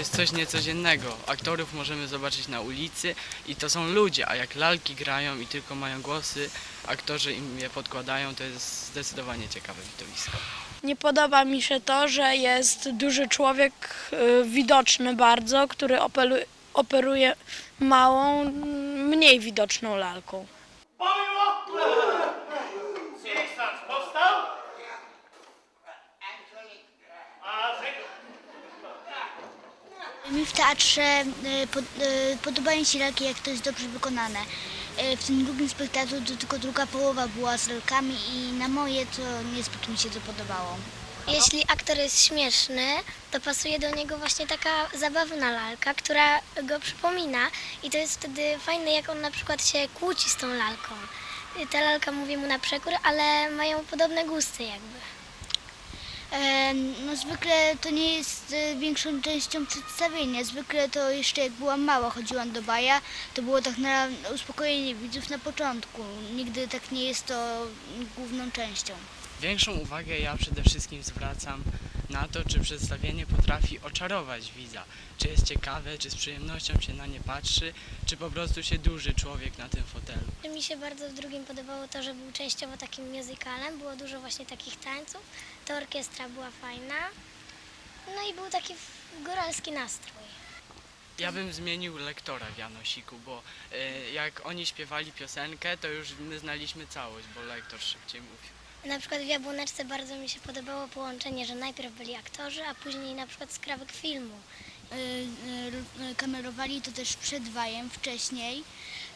jest coś niecodziennego. Aktorów możemy zobaczyć na ulicy i to są ludzie, a jak lalki grają i tylko mają głosy, aktorzy im je podkładają, to jest zdecydowanie ciekawe widowisko. Nie podoba mi się to, że jest duży człowiek y, widoczny bardzo, który operuje małą, mniej widoczną lalką. Mi w teatrze pod, e, podobają się lalki, jak to jest dobrze wykonane. E, W tym drugim spektaklu to tylko druga połowa była z lalkami i na moje to niezbyt mi się to podobało. Jeśli aktor jest śmieszny, to pasuje do niego właśnie taka zabawna lalka, która go przypomina i to jest wtedy fajne, jak on na przykład się kłóci z tą lalką. Ta lalka mówi mu na przekór, ale mają podobne gusty jakby. No zwykle to nie jest e, większą częścią przedstawienia. Zwykle to jeszcze jak byłam mała, chodziłam do baja, to było tak na uspokojenie widzów na początku. Nigdy tak nie jest to główną częścią. Większą uwagę ja przede wszystkim zwracam na to, czy przedstawienie potrafi oczarować widza. Czy jest ciekawe, czy z przyjemnością się na nie patrzy, czy po prostu się duży człowiek na tym fotelu. Mi się bardzo w drugim podobało to, że był częściowo takim musicalem, było dużo właśnie takich tańców, ta orkiestra była fajna, no i był taki góralski nastrój. Ja bym zmienił lektora w Janosiku, bo e, jak oni śpiewali piosenkę, to już my znaliśmy całość, bo lektor szybciej mówił. Na przykład w Jabłoneczce bardzo mi się podobało połączenie, że najpierw byli aktorzy, a później na przykład skrawek filmu. E, e, kamerowali to też przed wajem, wcześniej.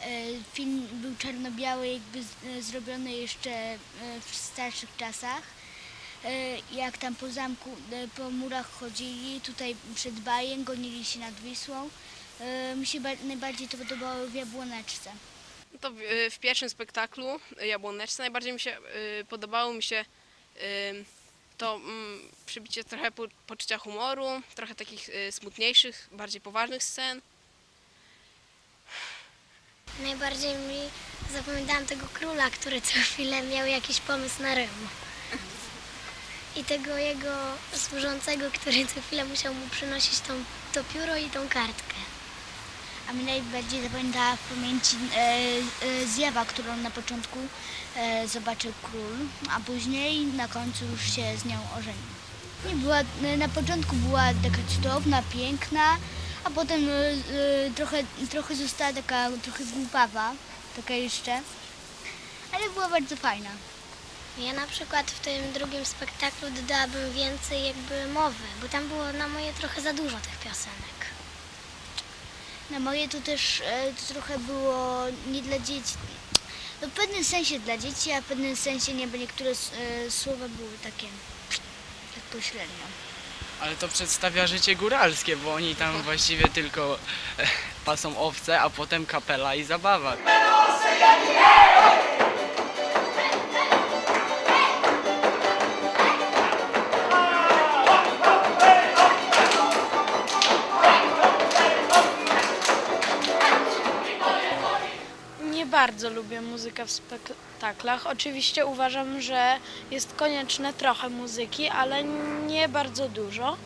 E, Film był czarno-biały, jakby zrobiony jeszcze w starszych czasach. Jak tam po zamku, po murach chodzili, tutaj przed bajem, gonili się nad Wisłą. Mi się ba- najbardziej to podobało w Jabłoneczce. To w, y, w pierwszym spektaklu y, Jabłoneczce najbardziej mi się y, podobało mi się y, to mm, przybicie trochę po, poczucia humoru, trochę takich y, smutniejszych, bardziej poważnych scen. Najbardziej mi zapamiętałam tego króla, który co chwilę miał jakiś pomysł na rym. I tego jego służącego, który co chwilę musiał mu przynosić tą, to pióro i tą kartkę. A mnie najbardziej zapamiętała w pamięci e, e, zjawa, którą na początku e, zobaczył król, a później na końcu już się z nią ożenił. Nie była, na początku była taka cudowna, piękna, a potem trochę, trochę została taka trochę głupawa, taka jeszcze, ale była bardzo fajna. Ja na przykład w tym drugim spektaklu dodałabym więcej jakby mowy, bo tam było na moje trochę za dużo tych piosenek. Na moje to też e, to trochę było nie dla dzieci. No w pewnym sensie dla dzieci, a w pewnym sensie nie, bo niektóre e, słowa były takie tak pośrednio. Ale to przedstawia życie góralskie, bo oni tam właściwie tylko e, pasą owce, a potem kapela i zabawa. Nie bardzo lubię muzykę w spektaklach. Oczywiście uważam, że jest konieczne trochę muzyki, ale nie bardzo dużo.